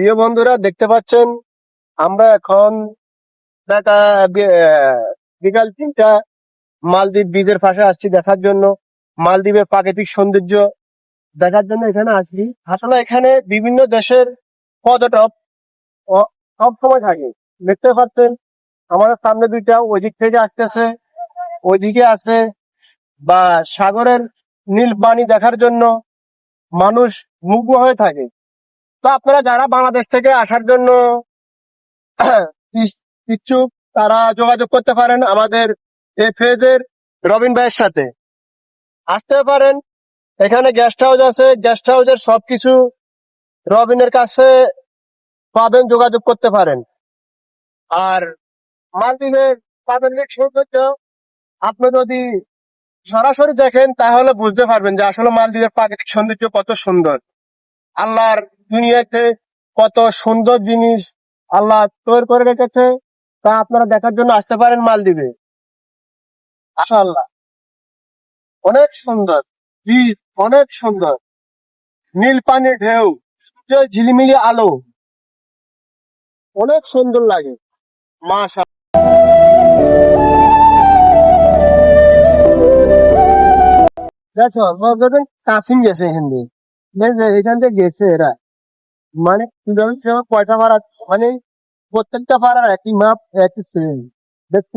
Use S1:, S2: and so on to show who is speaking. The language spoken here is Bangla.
S1: প্রিয় বন্ধুরা, দেখতে পাচ্ছেন, আমরা এখন বি- বিকাল তিনটা, মালদ্বীপ বীজের পাশে আসছি দেখার জন্য। মালদ্বীপের প্রাকৃতিক সৌন্দর্য দেখার জন্য এখানে আসছি। আসলে এখানে বিভিন্ন দেশের পর্যটক সব সময় থাকে। দেখতে পাচ্ছেন, আমাদের সামনে দুইটা ওই দিক থেকে আসতেছে, ওইদিকে আছে বা সাগরের নীল পানি দেখার জন্য মানুষ মুগ্ধ হয়ে থাকে। তো আপনারা যারা বাংলাদেশ থেকে আসার জন্য ইচ্ছুক, তারা যোগাযোগ করতে পারেন আমাদের এই ফেজের রবিন ভাইয়ের সাথে। আসতে পারেন। এখানে গেস্ট হাউস আছে। গেস্ট হাউসের সবকিছু রবিনের কাছে পাবেন, যোগাযোগ করতে পারেন। আর মালদ্বীপের প্রাকৃতিক সৌন্দর্য, আপনি যদি সরাসরি দেখেন, তাহলে বুঝতে পারবেন যে আসলে মালদ্বীপের প্রাকৃতিক সৌন্দর্য কত সুন্দর। আল্লাহর দুনিয়াতে কত সুন্দর জিনিস আল্লাহ তৈরি করে রেখেছে, তা আপনারা দেখার জন্য আসতে পারেন মালদ্বীপে। আল্লাহ অনেক সুন্দর। অনেক সুন্দর। নীল পানির ঢেউ, সূর্যের ঝিলিমিলি আলো। অনেক সুন্দর লাগে। মাশা দেখো কাসিম গেছে এখান দিয়ে। এখান থেকে গেছে এরা। মানে কীভাবে কয়টা ভাড়া মানে প্রত্যেকটা ভাড়ার একই মাপ একই সেম দেখছ